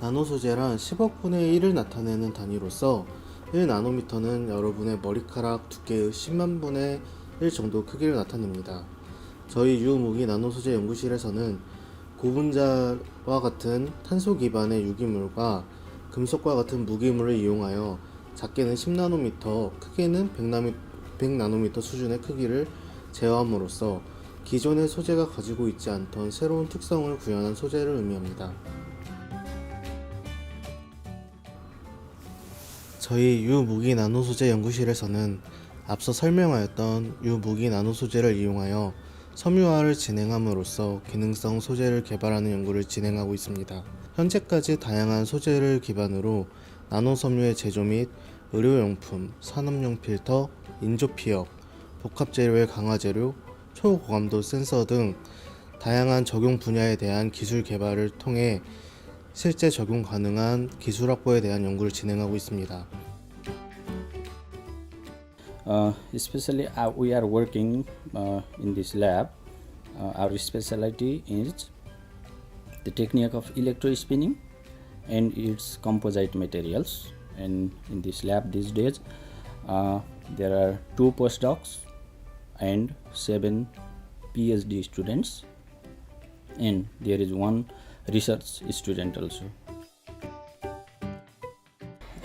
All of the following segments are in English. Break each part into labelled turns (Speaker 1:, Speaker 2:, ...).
Speaker 1: 나노 소재란 10억분의 1을 나타내는 단위로서 1나노미터는 여러분의 머리카락 두께의 10만 분의 1 정도 크기를 나타냅니다. 저희 유무기 나노 소재 연구실에서는 고분자와 같은 탄소 기반의 유기물과 금속과 같은 무기물을 이용하여 작게는 10나노미터, 크게는 100나미, 100나노미터 수준의 크기를 제어함으로써 기존의 소재가 가지고 있지 않던 새로운 특성을 구현한 소재를 의미합니다. 저희 유무기 나노 소재 연구실에서는 앞서 설명하였던 유무기 나노 소재를 이용하여 섬유화를 진행함으로써 기능성 소재를 개발하는 연구를 진행하고 있습니다. 현재까지 다양한 소재를 기반으로 나노 섬유의 제조 및 의료용품, 산업용 필터, 인조 피혁, 복합 재료의 강화 재료, 초고감도 센서 등 다양한 적용 분야에 대한 기술 개발을 통해 실제 적용 가능한 기술 확보에 대한 연구를 진행하고 있습니다.
Speaker 2: Uh, especially uh, we are working uh, in this lab. Our specialty is the technique of electrospinning and its composite materials. And in this lab these days uh, there are two postdocs and seven phd students. And there is one research student also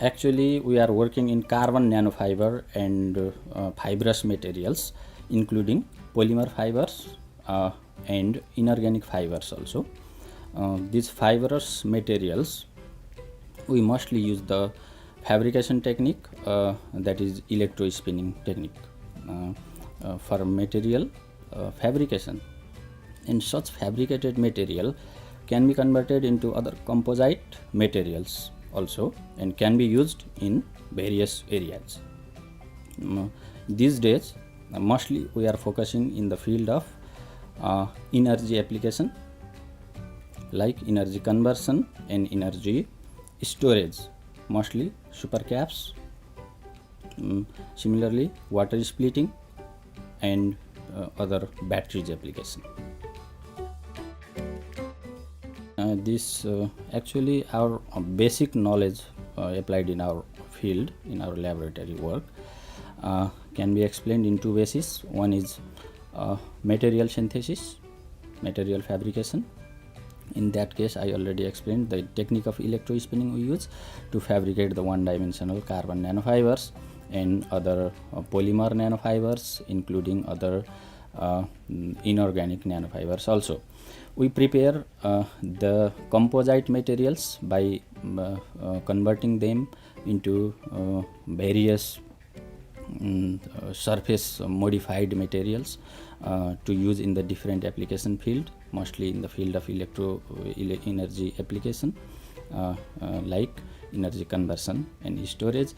Speaker 2: actually we are working in carbon nanofiber and uh, fibrous materials including polymer fibers uh, and inorganic fibers also. Uh, these fibrous materials we mostly use the fabrication technique uh, that is electrospinning technique uh, uh, for material uh, fabrication. And such fabricated material can be converted into other composite materials also and can be used in various areas. Mm, these days mostly we are focusing in the field of uh, energy application like energy conversion and energy storage mostly supercaps mm, similarly water splitting and uh, other batteries application this uh, actually our uh, basic knowledge uh, applied in our field in our laboratory work uh, can be explained in two bases one is uh, material synthesis material fabrication. In that case i already explained the technique of electrospinning we use to fabricate the one dimensional carbon nanofibers and other uh, polymer nanofibers including other uh, inorganic nanofibers also we prepare uh, the composite materials by mm, uh, converting them into uh, various uh, surface modified materials uh, to use in the different application field mostly in the field of electro energy application like energy conversion and storage.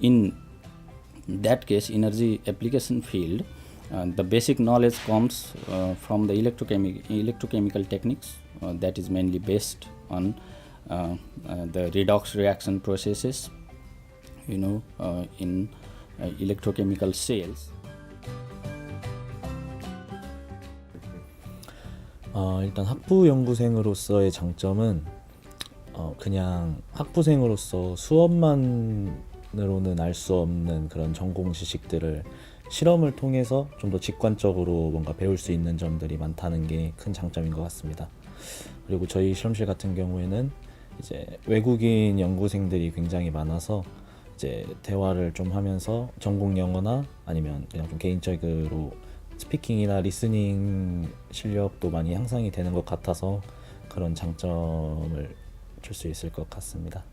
Speaker 2: In that case energy application field the basic knowledge comes uh, from the electrochemi- electrochemical techniques uh, that is mainly based on uh, uh, the redox reaction processes you know uh, in uh, electrochemical cells
Speaker 3: 어, 일단 학부 연구생으로서의 장점은 어, 그냥 학부생으로서 수업만으로는 알 수 없는 그런 전공 지식들을 실험을 통해서 좀 더 직관적으로 뭔가 배울 수 있는 점들이 많다는 게 큰 장점인 것 같습니다. 그리고 저희 실험실 같은 경우에는 이제 외국인 연구생들이 굉장히 많아서 이제 대화를 좀 하면서 전공 영어나 아니면 그냥 좀 개인적으로 스피킹이나 리스닝 실력도 많이 향상이 되는 것 같아서 그런 장점을 줄 수 있을 것 같습니다.